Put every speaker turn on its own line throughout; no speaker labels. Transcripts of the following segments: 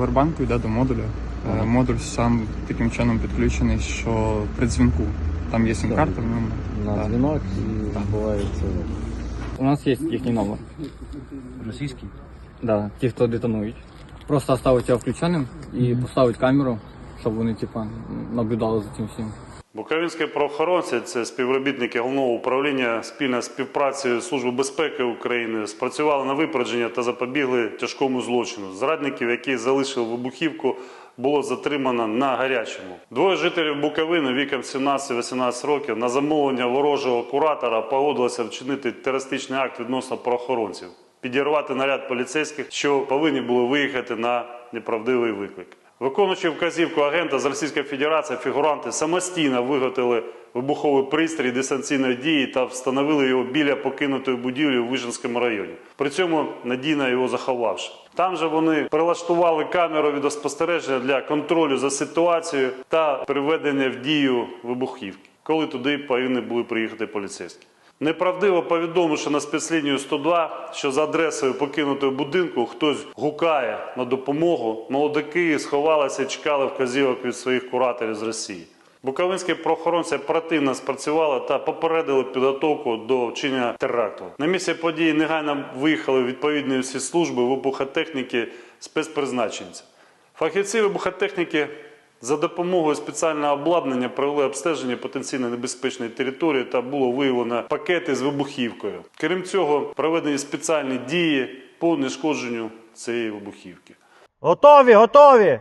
Повербанку йде до модуля. Ага. Модуль сам таким чином підключений, що при дзвінку там є сім-карта в ньому.
на
Так.
дзвінок і відбувається.
У нас є їхній номер.
Російський?
Да, ті, хто детонують. Просто оставить його включеним і поставить камеру, щоб вони типа наблюдали за цим всім.
Буковинські правоохоронці, це співробітники головного управління спільно з співпрацею Служби безпеки України, спрацювали на випередження та запобігли тяжкому злочину. Зрадників, які залишили вибухівку, було затримано на гарячому. Двоє жителів Буковини віком 17-18 років на замовлення ворожого куратора погодилися вчинити терористичний акт відносно правоохоронців, підірвати наряд поліцейських, що повинні були виїхати на неправдивий виклик. Виконуючи вказівку агента з Російської Федерації, фігуранти самостійно виготовили вибуховий пристрій дистанційної дії та встановили його біля покинутої будівлі у Вижницькому районі. При цьому надійно його заховавши. Там же вони прилаштували камеру відеоспостереження для контролю за ситуацією та приведення в дію вибухівки, коли туди повинні були приїхати поліцейські. Неправдиво повідомивши на спецлінію 102, що за адресою покинутого будинку хтось гукає на допомогу, молодики сховалися і чекали вказівок від своїх кураторів з Росії. Буковинські правоохоронці оперативно спрацювали та попередили підготовку до вчинення теракту. На місці події негайно виїхали відповідні всі служби вибухотехніки спецпризначенця. Фахівці вибухотехніки за допомогою спеціального обладнання провели обстеження потенційно небезпечної території та було виявлено пакети з вибухівкою. Крім цього, проведені спеціальні дії по нешкодженню цієї вибухівки.
Готові, готові!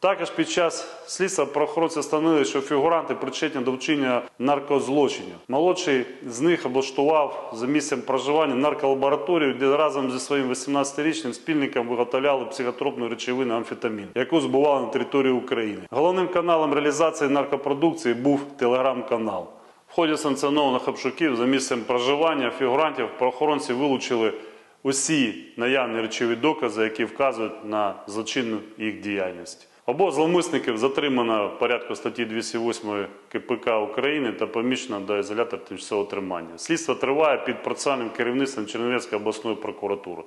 Також під час слідства правоохоронці встановили, що фігуранти причетні до вчинення наркозлочинів. Молодший з них облаштував за місцем проживання нарколабораторію, де разом зі своїм 18-річним спільником виготовляли психотропну речовину амфетамін, яку збували на території України. Головним каналом реалізації наркопродукції був телеграм-канал. В ході санкціонованих обшуків за місцем проживання фігурантів правоохоронці вилучили усі наявні речові докази, які вказують на злочинну їх діяльність. Обох зловмисників затримано порядку статті 208 КПК України та поміщено до ізолятора тимчасового тримання. Слідство триває під процесуальним керівництвом Чернівецької обласної прокуратури.